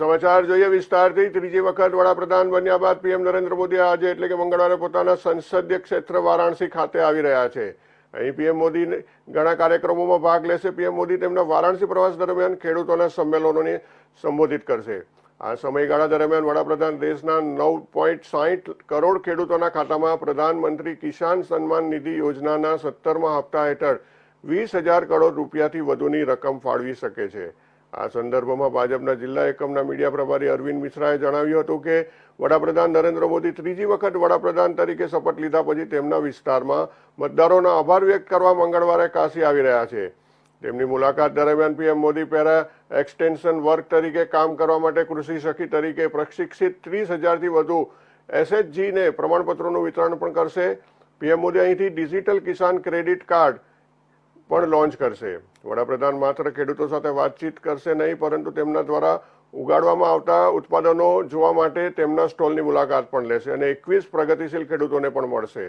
સમાચાર જોઈએ વિસ્તારથી ત્રીજી વખત વડાપ્રધાન બન્યા બાદ પીએમ નરેન્દ્ર મોદી આજે એટલે કે મંગળવારે પોતાના સંસદીય ક્ષેત્ર વારાણસી ખાતે આવી રહ્યા છે. અહીં પીએમ મોદી ઘણા કાર્યક્રમોમાં ભાગ લેશે. પીએમ મોદી તેમના વારાણસી પ્રવાસ દરમિયાન ખેડૂતોના સંમેલનોને સંબોધિત કરશે. આ સમયગાળા દરમિયાન વડાપ્રધાન દેશના નવ પોઈન્ટ સાહીઠ કરોડ ખેડૂતોના ખાતામાં પ્રધાનમંત્રી કિસાન સન્માન નિધિ યોજનાના સત્તરમા હપ્તા હેઠળ વીસ હજાર કરોડ રૂપિયાથી વધુની રકમ ફાળવી શકે છે. આ સંદર્ભમાં ભાજપના જિલ્લા એકમના મીડિયા પ્રભારી અરવિંદ મિશ્રાએ જણાવ્યું હતું કે વડાપ્રધાન નરેન્દ્ર મોદી ત્રીજી વખત વડાપ્રધાન તરીકે શપથ લીધા પછી તેમના વિસ્તારમાં મતદારોનો આભાર વ્યક્ત કરવા મંગળવારે કાશી આવી રહ્યા છે. તેમની મુલાકાત દરમિયાન PM Modi para extension work તરીકે કામ કરવા માટે કૃષિ સખી તરીકે પ્રશિક્ષિત ત્રીસ હજારથી વધુ એસએચજીને પ્રમાણપત્રોનું વિતરણ પણ કરશે. પીએમ મોદી અહીંથી ડિજિટલ કિસાન ક્રેડિટ કાર્ડ પણ લોન્ચ કરશે. વડાપ્રધાન માત્ર ખેડૂતો સાથે વાતચીત કરશે નહીં, પરંતુ તેમના દ્વારા ઉગાડવામાં આવતા ઉત્પાદનો જોવા માટે તેમના સ્ટોલની મુલાકાત પણ લેશે અને એકવીસ પ્રગતિશીલ ખેડૂતોને પણ મળશે.